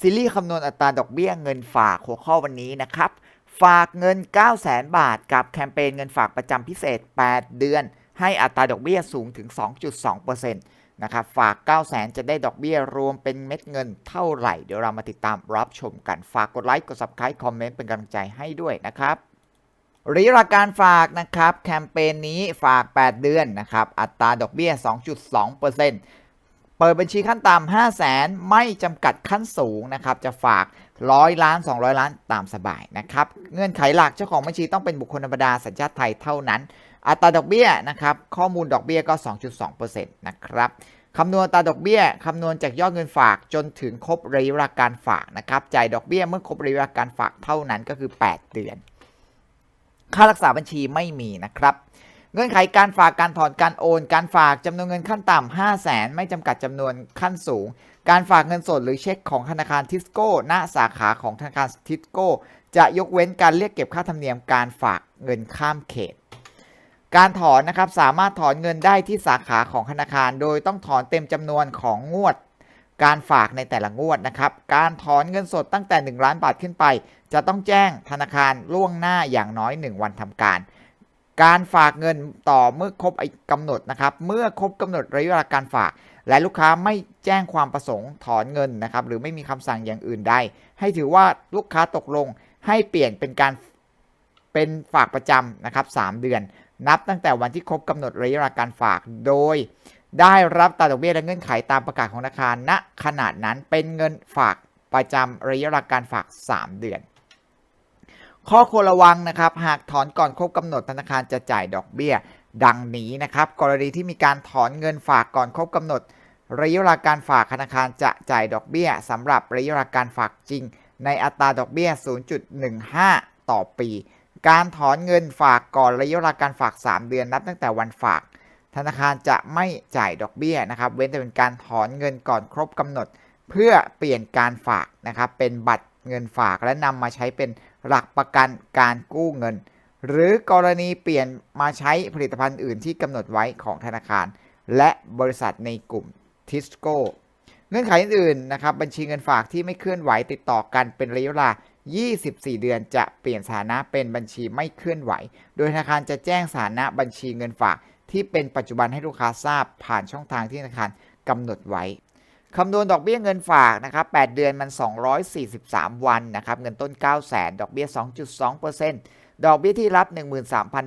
ซีรีส์คำนวณอัตราดอกเบี้ยเงินฝากหัวข้อวันนี้นะครับ ฝากเงิน 9 0 0 0 0 0บาท กับแคมเปญเงินฝากประจำพิเศษ 8 เดือน ให้อัตราดอกเบี้ยสูงถึง 2.2%นะครับ ฝาก 9 0 0 0 0 0จะได้ดอกเบี้ยรวมเป็นเม็ดเงินเท่าไหร่ เดี๋ยวเรามาติดตามรับชมกัน ฝากกดไลค์ กด subscribe คอมเมนต์เป็นกำลังใจให้ด้วยนะครับระยะการฝากนะครับ แคมเปญนี้ฝาก 8 เดือนนะครับ อัตราดอกเบี้ย 2.2% เปิดบัญชีขั้นต่ำ5 0 0แสนไม่จำกัดขั้นสูงนะครับจะฝาก100ล้าน 200 ล้านตามสบายนะครับเงื่อนไขหลักเจ้าของบัญชีต้องเป็นบุคคลธรรมดาสัญชาติไทยเท่านั้น อัตราดอกเบี้ยนะครับข้อมูลดอกเบี้ยก็ 2.2%นะครับคำนวณตาดอกเบี้ยคำนวณจากยอดเงินฝากจนถึงครบระยะเวลาการฝากนะครับจ่ายดอกเบี้ยเมื่อครบระยะเวลาการฝากเท่านั้นก็คือ 8 เดือน ค่ารักษาบัญชีไม่มีนะครับ เงื่อนไขการฝากการถอนการโอน การฝากจำนวนเงินขั้นต่ำ5 0 0แสนไม่จำกัดจำนวนขั้นสูง การฝากเงินสดหรือเช็คของธนาคารทิสโก้ณสาขาของธนาคารทิสโก้ จะยกเว้นการเรียกเก็บค่าธรรมเนียมการฝากเงินข้ามเขต การถอนนะครับสามารถถอนเงินได้ที่สาขาของธนาคาร โดยต้องถอนเต็มจำนวนของงวด การฝากในแต่ละงวดนะครับ การถอนเงินสดตั้งแต่ 1 ล้านบาทขึ้นไป จะต้องแจ้งธนาคารล่วงหน้าอย่างน้อย 1 วันทำการ การฝากเงินต่อเมื่อครบกำหนดนะครับ เมื่อครบกำหนดระยะเวลาการฝาก และลูกค้าไม่แจ้งความประสงค์ถอนเงินนะครับ หรือไม่มีคำสั่งอย่างอื่นใด ให้ถือว่าลูกค้าตกลงให้เปลี่ยนเป็นการเป็นฝากประจำนะครับ 3 เดือน นับตั้งแต่วันที่ครบกำหนดระยะเวลาการฝาก โดย ได้รับตราดอกเบี้ยและเงื่อนไขตามประกาศของธนาคารณขนาดนั้นเป็นเงินฝากประจำระยะเวลาการฝาก 3 เดือน ข้อควรระวังนะครับ หากถอนก่อนครบกำหนดธนาคารจะจ่ายดอกเบี้ย ดังนี้นะครับ กรณีที่มีการถอนเงินฝากก่อนครบกำหนด ระยะเวลาการฝากธนาคารจะจ่ายดอกเบี้ยสำหรับระยะเวลาการฝากจริง ในอัตราดอกเบี้ย 0.15 ต่อปี การถอนเงินฝากก่อนระยะเวลาการฝาก 3 เดือนนับตั้งแต่วันฝาก ธนาคารจะไม่จ่ายดอกเบี้ยนะครับ เว้นแต่เป็นการถอนเงินก่อนครบกำหนด เพื่อเปลี่ยนการฝากนะครับเป็นบัตรเงินฝากและนำมาใช้เป็น หลักประกันการกู้เงิน หรือกรณีเปลี่ยนมาใช้ผลิตภัณฑ์อื่นที่กำหนดไว้ของธนาคาร และบริษัทในกลุ่มทิสโก้เงื่อนไขอื่นๆนะครับบัญชีเงินฝากที่ไม่เคลื่อนไหวติดต่อกันเป็นระยะเวลา 24 เดือนจะเปลี่ยนสถานะเป็นบัญชีไม่เคลื่อนไหว โดยธนาคารจะแจ้งสถานะบัญชีเงินฝากที่เป็นปัจจุบันให้ลูกค้าทราบผ่านช่องทางที่ธนาคารกำหนดไว้ คำนวณดอกเบี้ยเงินฝากนะครับ8เดือนมัน 243 วันนะครับเงินต้น 9 0 0 0 0 0ดอกเบี้ย 2.2%ดอกเบี้ยที่รับ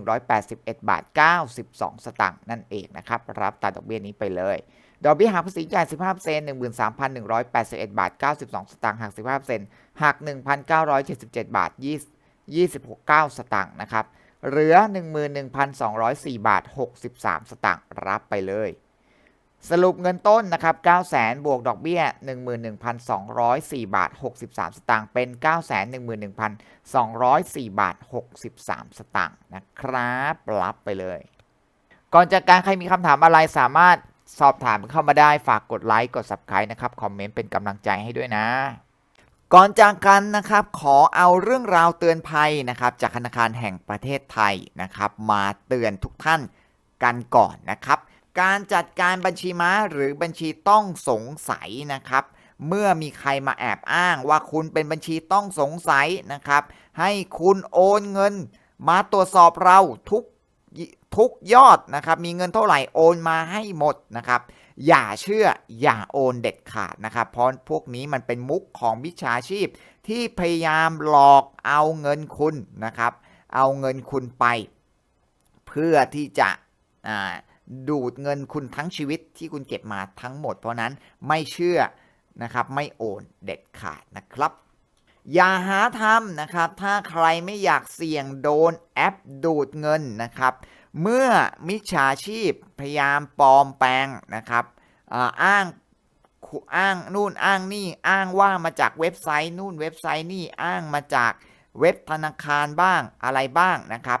13,181 บาท 92 สตางค์นั่นเองนะครับรับตามดอกเบี้ยนี้ไปเลย ดอกเบี้ยหักภาษีจ่าย15% 13,181 บาท 92 สตางค์หัก 15%หัก 1,977 บาท 20 26สตางค์นะครับเหลือ 11,204 บาท 63 สตางค์รับไปเลย สรุปเงินต้นนะครับ9 0 0 0 0บวกดอกเบี้ย 11,204 บาท 63 สตางค์ เป็น 911,204 บาท 63 สตางค์นะครับ รับไปเลย ก่อนจากการใครมีคำถามอะไรสามารถสอบถามเข้ามาได้ ฝากกดไลค์ กด subscribe นะครับ คอมเมนต์เป็นกำลังใจให้ด้วยนะก่อนจากกันนะครับขอเอาเรื่องราวเตือนภัยนะครับจากธนาคารแห่งประเทศไทยนะครับ มาเตือนทุกท่านกันก่อนนะครับ การจัดการบัญชีม้าหรือบัญชีต้องสงสัยนะครับ เมื่อมีใครมาแอบอ้างว่าคุณเป็นบัญชีต้องสงสัยนะครับ ให้คุณโอนเงิน มาตรวจสอบเราทุกทุกยอดนะครับ มีเงินเท่าไหร่โอนมาให้หมดนะครับ อย่าเชื่ออย่าโอนเด็ดขาดนะครับ เพราะพวกนี้มันเป็นมุกของมิจฉาชีพ ที่พยายามหลอกเอาเงินคุณนะครับ เอาเงินคุณไป เพื่อที่จะอ่า ดูดเงินคุณทั้งชีวิตที่คุณเก็บมาทั้งหมด เพราะนั้นไม่เชื่อนะครับไม่โอนเด็ดขาดนะครับ อย่าหาทำนะครับ ถ้าใครไม่อยากเสี่ยงโดนแอปดูดเงินนะครับ เมื่อมิจฉาชีพพยายามปลอมแปลงนะครับอ,อ้างอ้างนู่นอ้างนี่อ้างว่ามาจากเว็บไซต์นู่นเว็บไซต์นี่อ้างมาจากเว็บธนาคารบ้างอะไรบ้างนะครับ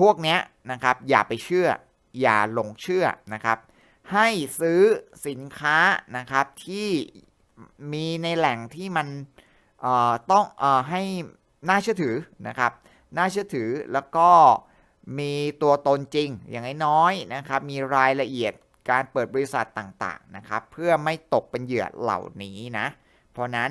พวกเนี้ยนะครับอย่าไปเชื่อ อย่าหลงเชื่อนะครับ ให้ซื้อสินค้านะครับที่มีในแหล่งที่มันเอ่อต้องเอ่อให้น่าเชื่อถือนะครับ น่าเชื่อถือแล้วก็มีตัวตนจริงอย่างน้อยๆนะครับ มีรายละเอียดการเปิดบริษัทต่างๆนะครับ เพื่อไม่ตกเป็นเหยื่อเหล่านี้นะ เพราะนั้น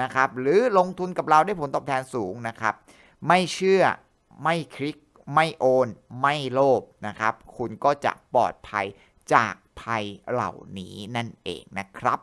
นะครับหรือลงทุนกับเราได้ผลตอบแทนสูงนะครับ ไม่เชื่อไม่คลิก ไม่โอน ไม่โลภนะครับ คุณก็จะปลอดภัยจากภัยเหล่านี้นั่นเองนะครับ